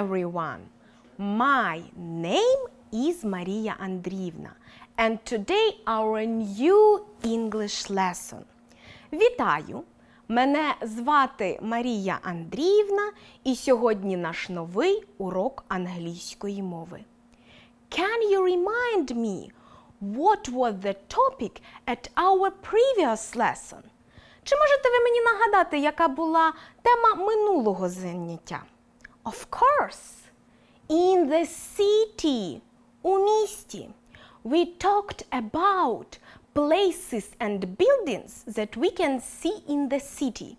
everyone. My name is Maria Andrievna, and today our new English lesson. Вітаю! Мене звати Марія Андріївна, і сьогодні наш новий урок англійської мови. Can you remind me what was the topic at our previous lesson? Чи можете ви мені нагадати, яка була тема минулого заняття? Of course. In the city. У місті. We talked about places and buildings that we can see in the city.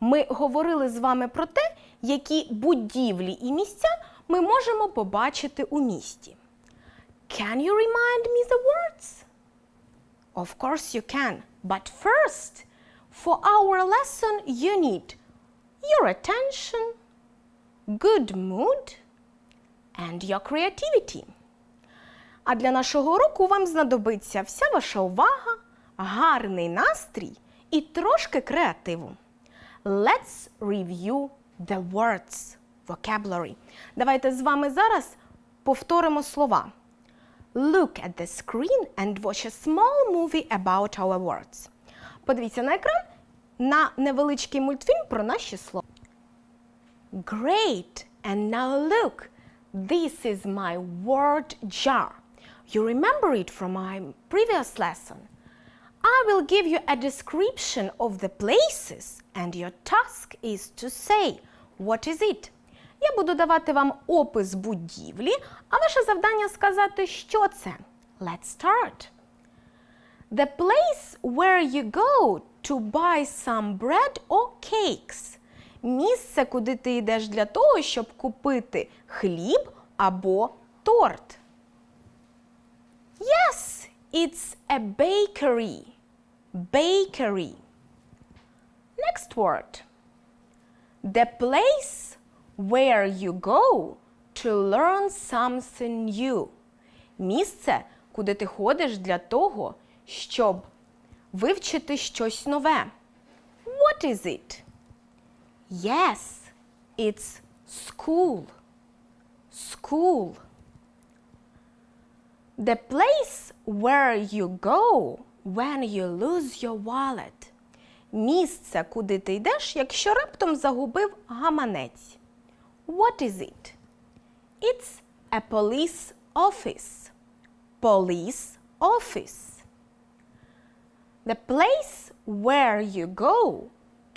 Ми говорили з вами про те, які будівлі і місця ми можемо побачити у місті. Can you remind me the words? Of course you can. But first, for our lesson, you need your attention, Good mood, and your creativity. А для нашого уроку вам знадобиться вся ваша увага, гарний настрій і трошки креативу. Let's review the words vocabulary. Давайте з вами зараз повторимо слова. Look at the screen and watch a small movie about our words. Подивіться на екран на невеличкий мультфільм про наші слова. Great! And now look, this is my word jar. You remember it from my previous lesson. I will give you a description of the places, and your task is to say, what is it? Я буду давати вам опис будівлі, а ваше завдання сказати, що це. Let's start. The place where you go to buy some bread or cakes. Місце, куди ти йдеш для того, щоб купити хліб або торт. Yes, it's a bakery. Bakery. Next word. The place where you go to learn something new. Місце, куди ти ходиш для того, щоб вивчити щось нове. What is it? Yes, it's school. School. The place where you go when you lose your wallet. Місце, куди ти йдеш, якщо раптом загубив гаманець. What is it? It's a police office. Police office. The place where you go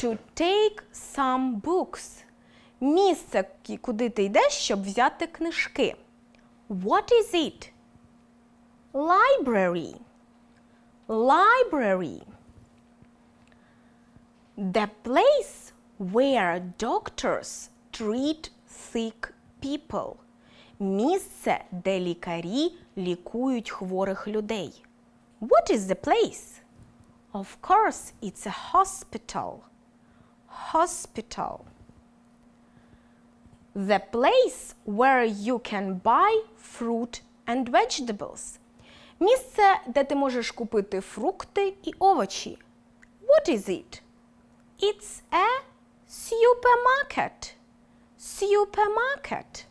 to take some books. Місце, куди ти йдеш, щоб взяти книжки. What is it? Library. Library. The place where doctors treat sick people. Місце, де лікарі лікують хворих людей. What is the place? Of course, it's a hospital. Hospital. The place where you can buy fruit and vegetables. Місце, де ти можеш купити фрукти і овочі. What is it? It's a supermarket. Supermarket.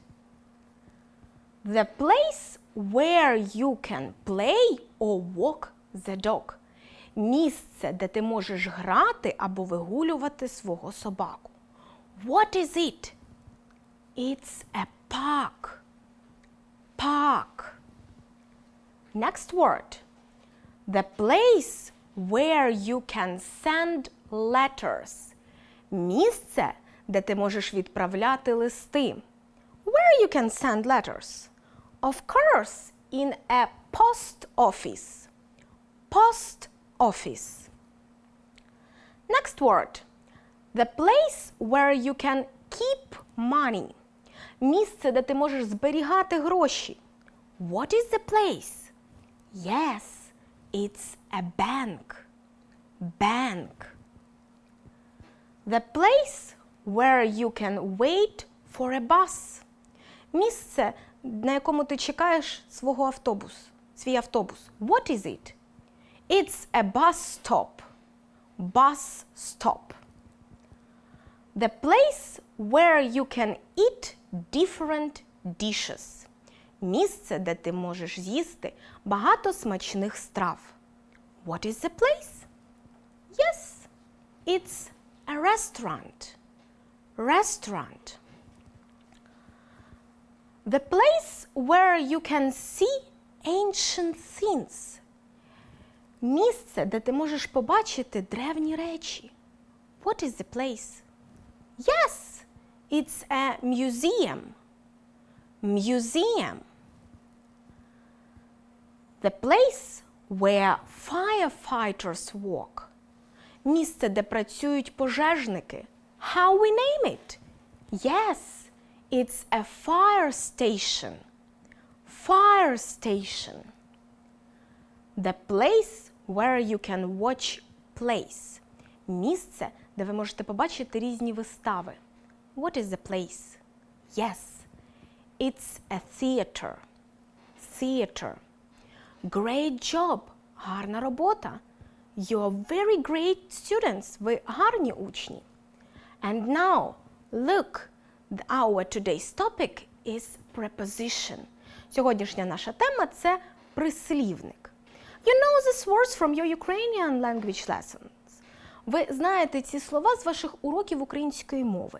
The place where you can play or walk the dog. Місце, де ти можеш грати або вигулювати свого собаку. What is it? It's a park. Park. Next word. The place where you can send letters. Місце, де ти можеш відправляти листи. Where you can send letters? Of course, in a post office. Post office. Next word. The place where you can keep money. Місце, де ти можеш зберігати гроші. What is the place? Yes, it's a bank. Bank. The place where you can wait for a bus. Місце, на якому ти чекаєш свого автобус, свій автобус. What is it? It's a bus stop. Bus stop. The place where you can eat different dishes. Місце, де ти можеш з'їсти багато смачних страв. What is the place? Yes, it's a restaurant. Restaurant. The place where you can see ancient things. Місце, де ти можеш побачити древні речі. What is the place? Yes, it's a museum. Museum. The place where firefighters work. Місце, де працюють пожежники. How we name it? Yes, it's a fire station. Fire station. The place where you can watch plays. Місце, де ви можете побачити різні вистави. What is the place? Yes, it's a theater. Theater. Great job. Гарна робота. You're very great students. Ви гарні учні. And now, look, our today's topic is preposition. Сьогоднішня наша тема це прислівник. You know these words from your Ukrainian language lessons. Ви знаєте ці слова з ваших уроків української мови.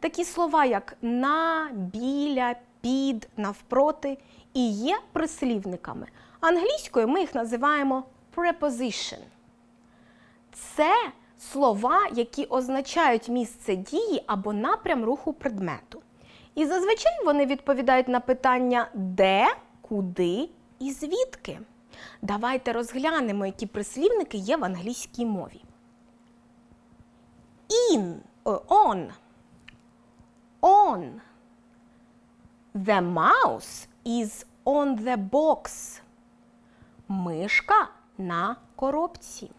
Такі слова, як на, біля, під, навпроти, і є прислівниками. Англійською ми їх називаємо preposition. Це слова, які означають місце дії або напрям руху предмету. І зазвичай вони відповідають на питання де, куди і звідки. Давайте розглянемо, які прислівники є в англійській мові. In, on. On. The mouse is on the box. Мишка на коробці.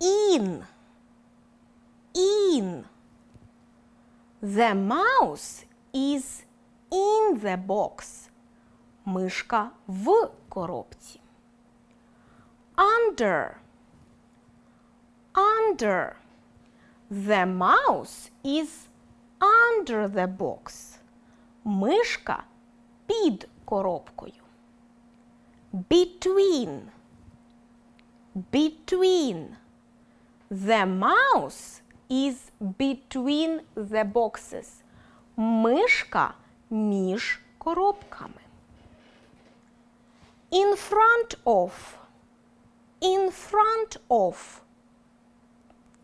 In. In. The mouse is in the box. Мишка в коробці. Under. Under. The mouse is under the box. Мишка під коробкою. Between. Between. The mouse is between the boxes. Мишка між коробками. In front of. In front of.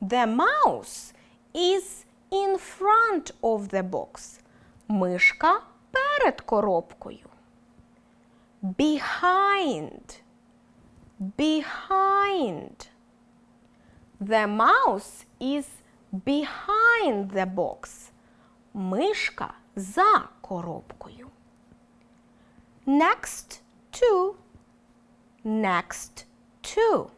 The mouse is in front of the box. Мишка перед коробкою. Behind. Behind. The mouse is behind the box. Мишка за коробкою. Next to. Next to.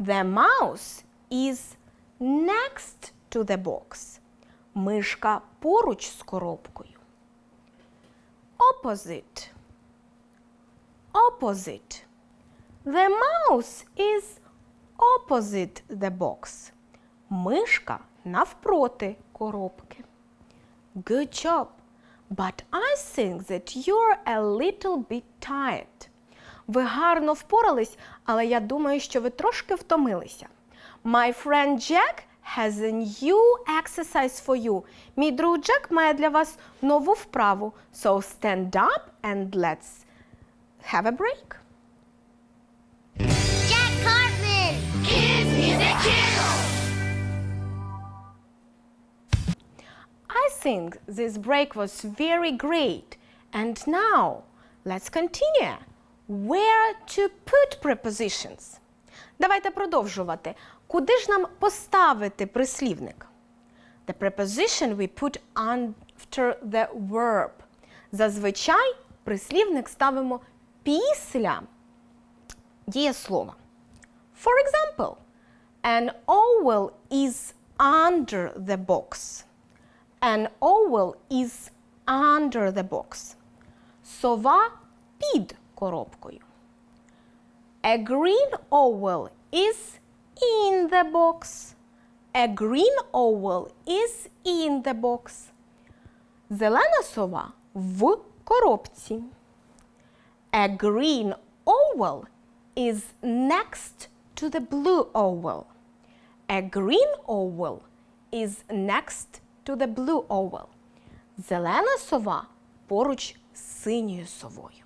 The mouse is next to the box. Мишка поруч з коробкою. Opposite. Opposite. The mouse is opposite the box. Мишка навпроти коробки. Good job. But I think that you're a little bit tired. Ви гарно впорались, але я думаю, що ви трошки втомилися. My friend Jack has a new exercise for you. Мій друг Джек має для вас нову вправу. So stand up and let's have a break. I think this break was very great. And now, let's continue. Where to put prepositions? Давайте продовжувати. Куди ж нам поставити прислівник? The preposition we put after the verb. Зазвичай прислівник ставимо після дієслова. For example, an owl is under the box. An owl is under the box. Сова під коробкою. A green owl is in the box. A green owl is in the box. Зелена сова в коробці. A green owl is next to the blue owl. A green owl is next to the blue owl. Зелена сова поруч з синьою совою.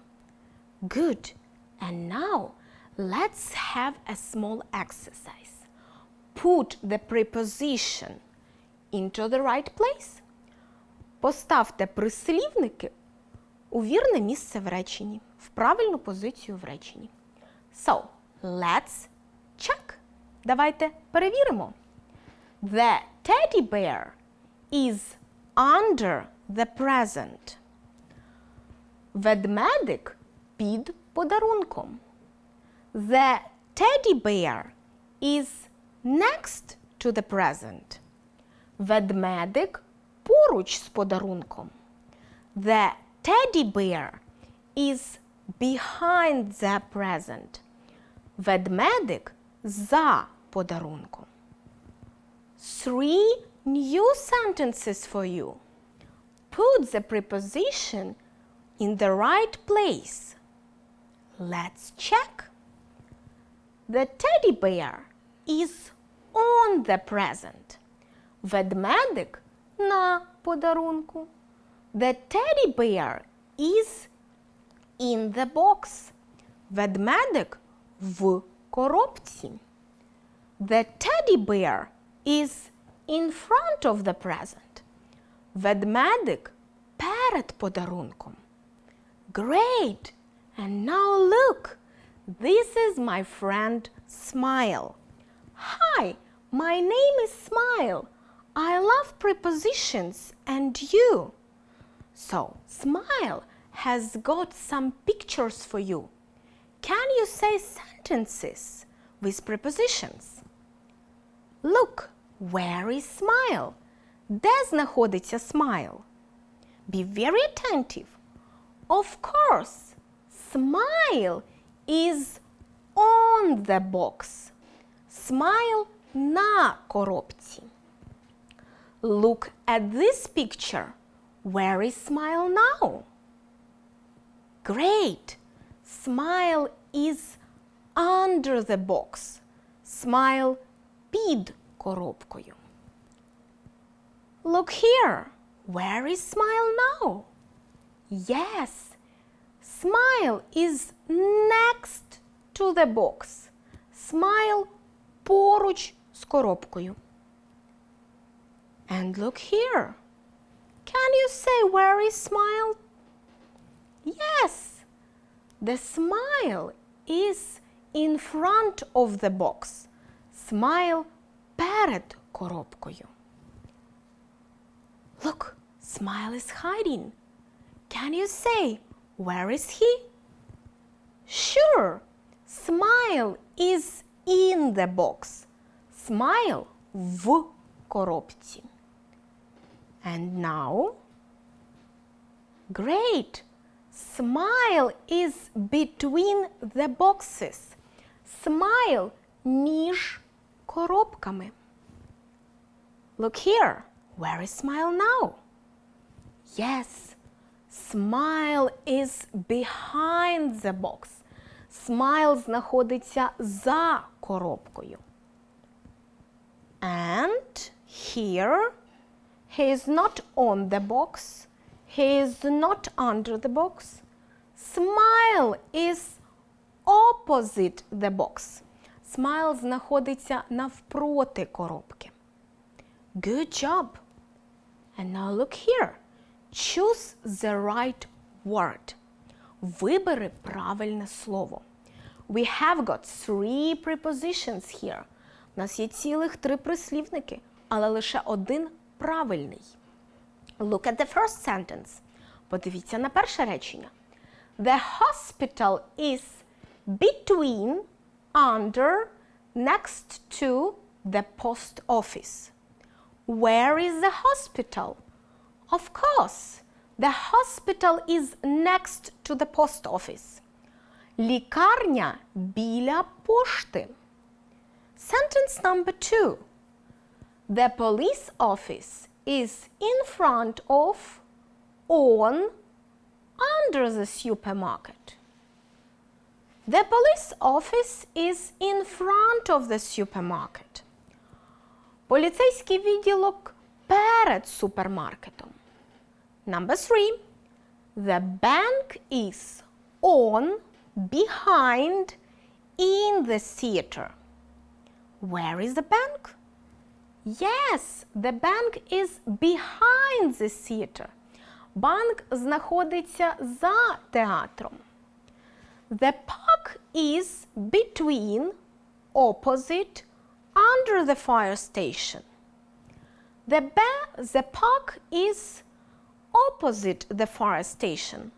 Good. And now let's have a small exercise. Put the preposition into the right place. Поставте прислівники у вірне місце в реченні, в правильну позицію в реченні. So, let's check. Давайте перевіримо. The teddy bear is under the present. Ведмедик під подарунком. The teddy bear is next to the present. Ведмедик поруч з подарунком. The teddy bear is behind the present. Ведмедик за подарунком. Three new sentences for you. Put the preposition in the right place. Let's check. The teddy bear is on the present. Ведмедик на подарунку. The teddy bear is in the box. Ведмедик в коробці. The teddy bear is in front of the present. Ведмедик перед подарунком. Great! And now look! This is my friend Smile. Hi, my name is Smile. I love prepositions and you. So, Smile has got some pictures for you. Can you say sentences with prepositions? Look, where is Smile? Де знаходиться Smile? Be very attentive. Of course, Smile is on the box. Smile на коробці. Look at this picture. Where is Smile now? Great! Smile is under the box. Smile під коробкою. Look here. Where is Smile now? Yes, Smile is next to the box. Smile поруч з коробкою. And look here. Can you say where is Smile? Yes, the smile is in front of the box. Smile перед коробкою. Look, Smile is hiding. Can you say, where is he? Sure, Smile is in the box. Smile в коробці. And now, great. Smile is between the boxes. Smile між коробками. Look here. Where is Smile now? Yes, Smile is behind the box. Smile знаходиться за коробкою. And here he is not on the box. He is not under the box. Smile is opposite the box. Smile знаходиться навпроти коробки. Good job. And now look here. Choose the right word. Вибери правильне слово. We have got three prepositions here. У нас є цілих три прислівники, але лише один правильний. Look at the first sentence. Подивіться на перше речення. The hospital is between, under, next to the post office. Where is the hospital? Of course, the hospital is next to the post office. Лікарня біля пошти. Sentence number two. The police office is in front of on under the supermarket. The police office is in front of the supermarket. Поліцейський відділок перед супермаркетом. Number three. The bank is on, behind, in the theater. Where is the bank? Yes, the bank is behind the theater. Банк знаходиться за театром. The park is between, opposite, under the fire station. The, ba- the park is opposite the fire station.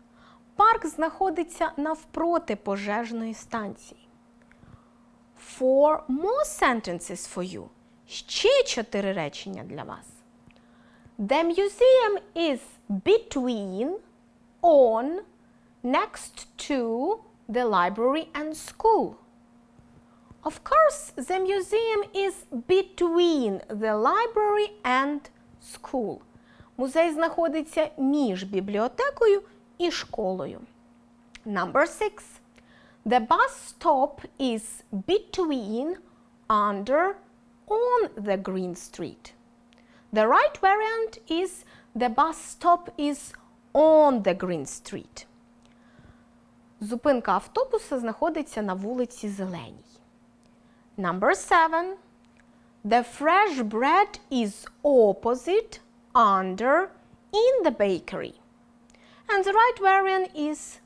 Парк знаходиться навпроти пожежної станції. Four more sentences for you. Ще чотири речення для вас. The museum is between, on, next to the library and school. Of course, the museum is between the library and school. Музей знаходиться між бібліотекою і школою. Number six. The bus stop is between, under, on the Green Street. The right variant is the bus stop is on the Green Street. Зупинка автобуса знаходиться на вулиці Зеленій. Number seven. The fresh bread is opposite, under, in the bakery. And the right variant is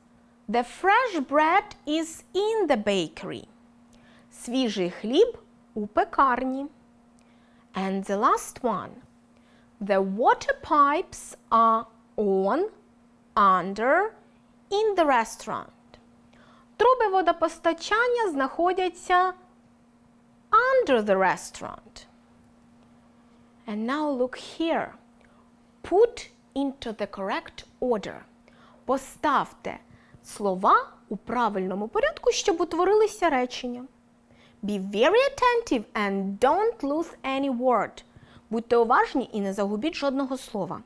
the fresh bread is in the bakery. Свіжий хліб у пекарні. And the last one. The water pipes are on, under, in the restaurant. Труби водопостачання знаходяться under the restaurant. And now look here. Put into the correct order. Поставте слова у правильному порядку, щоб утворилися речення. Be very attentive and don't lose any word. Будьте уважні і не загубіть жодного слова.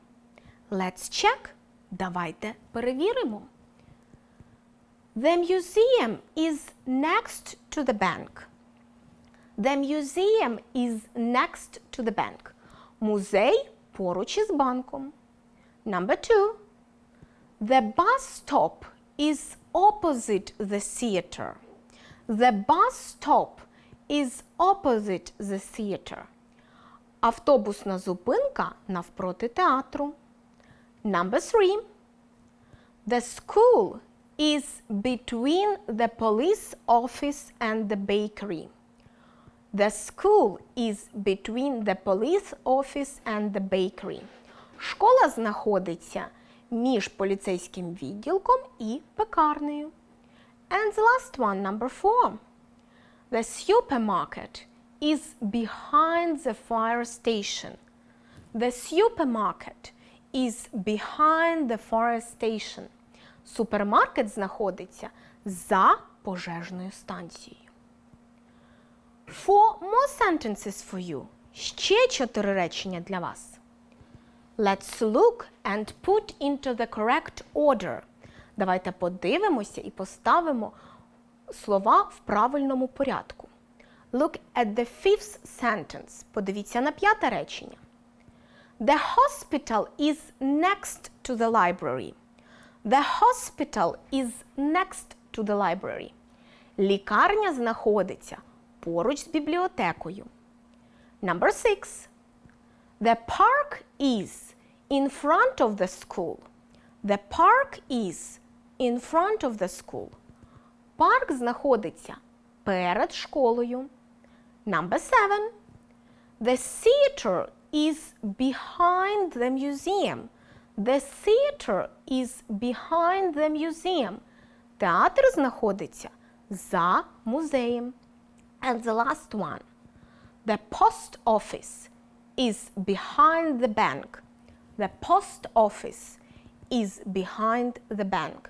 Let's check. Давайте перевіримо. The museum is next to the bank. The museum is next to the bank. Музей поруч із банком. Number two. The bus stop is opposite the theater. The bus stop is opposite the theater. Автобусна зупинка навпроти театру. Number three. The school is between the police office and the bakery. The school is between the police office and the bakery. Школа знаходиться між поліцейським відділком і пекарнею. And the last one, number four. The supermarket is behind the fire station. The supermarket is behind the fire station. Супермаркет знаходиться за пожежною станцією. Four more sentences for you. Ще чотири речення для вас. Let's look and put into the correct order. Давайте подивимося і поставимо слова в правильному порядку. Look at the fifth sentence. Подивіться на п'яте речення. The hospital is next to the library. The hospital is next to the library. Лікарня знаходиться поруч з бібліотекою. Number six. The park is in front of the school. The park is in front of the school. Парк знаходиться перед школою. Number seven. The theater is behind the museum. The theater is behind the museum. Театр знаходиться за музеєм. And the last one. The post office is behind the bank. The post office is behind the bank.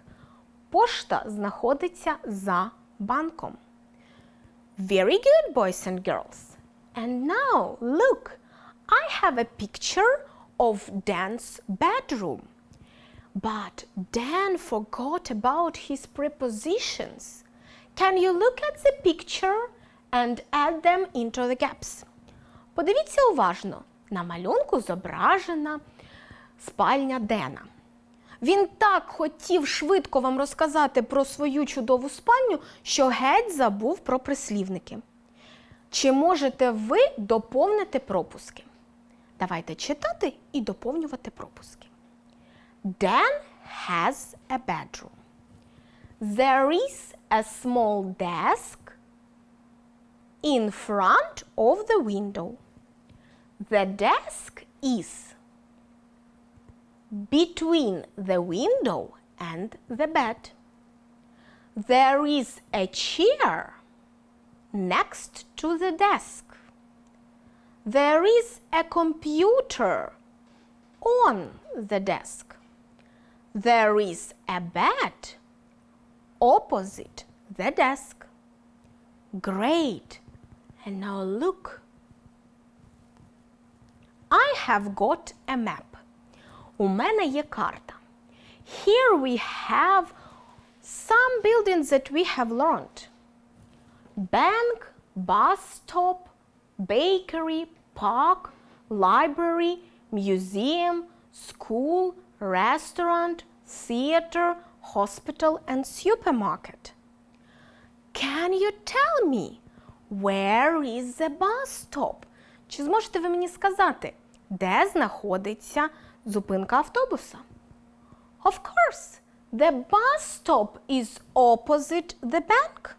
Пошта знаходиться за банком. Very good, boys and girls. And now, look, I have a picture of Dan's bedroom. But Dan forgot about his prepositions. Can you look at the picture and add them into the gaps? Подивіться уважно. На малюнку зображена спальня Дена. Він так хотів швидко вам розказати про свою чудову спальню, що геть забув про прислівники. Чи можете ви доповнити пропуски? Давайте читати і доповнювати пропуски. Dan has a bedroom. There is a small desk in front of the window. The desk is between the window and the bed. There is a chair next to the desk. There is a computer on the desk. There is a bed opposite the desk. Great. And now look. I have got a map. У мене є карта. Here we have some buildings that we have learned. Bank, bus stop, bakery, park, library, museum, school, restaurant, theater, hospital and supermarket. Can you tell me where is the bus stop? Чи зможете ви мені сказати, де знаходиться зупинка автобуса? Of course, the bus stop is opposite the bank.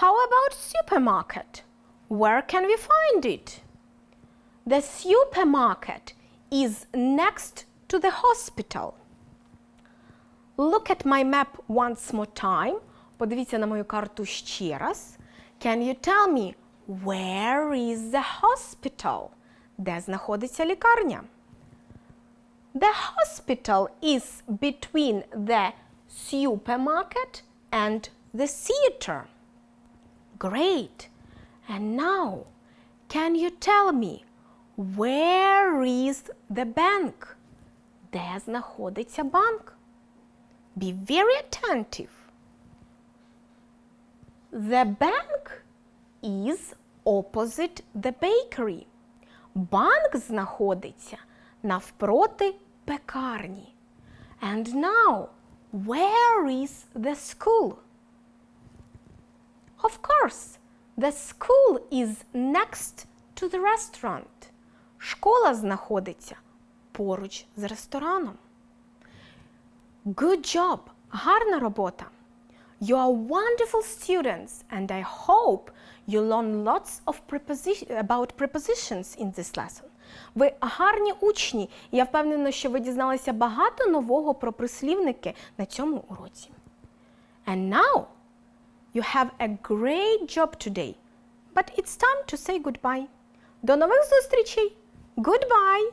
How about supermarket? Where can we find it? The supermarket is next to the hospital. Look at my map once more time. Подивіться на мою карту ще раз. Can you tell me where is the hospital? Де знаходиться лікарня? The hospital is between the supermarket and the theater. Great. And now, can you tell me where is the bank? Де знаходиться банк? Be very attentive. The bank is opposite the bakery. Банк знаходиться навпроти пекарні. And now, where is the school? Of course, the school is next to the restaurant. Школа знаходиться поруч з рестораном. Good job! Гарна робота! You are wonderful students, and I hope you learn lots of preposi- about prepositions in this lesson. Ви гарні учні, і я впевнена, що ви дізналися багато нового про прислівники на цьому уроці. And now you have a great job today, but it's time to say goodbye. До нових зустрічей! Goodbye!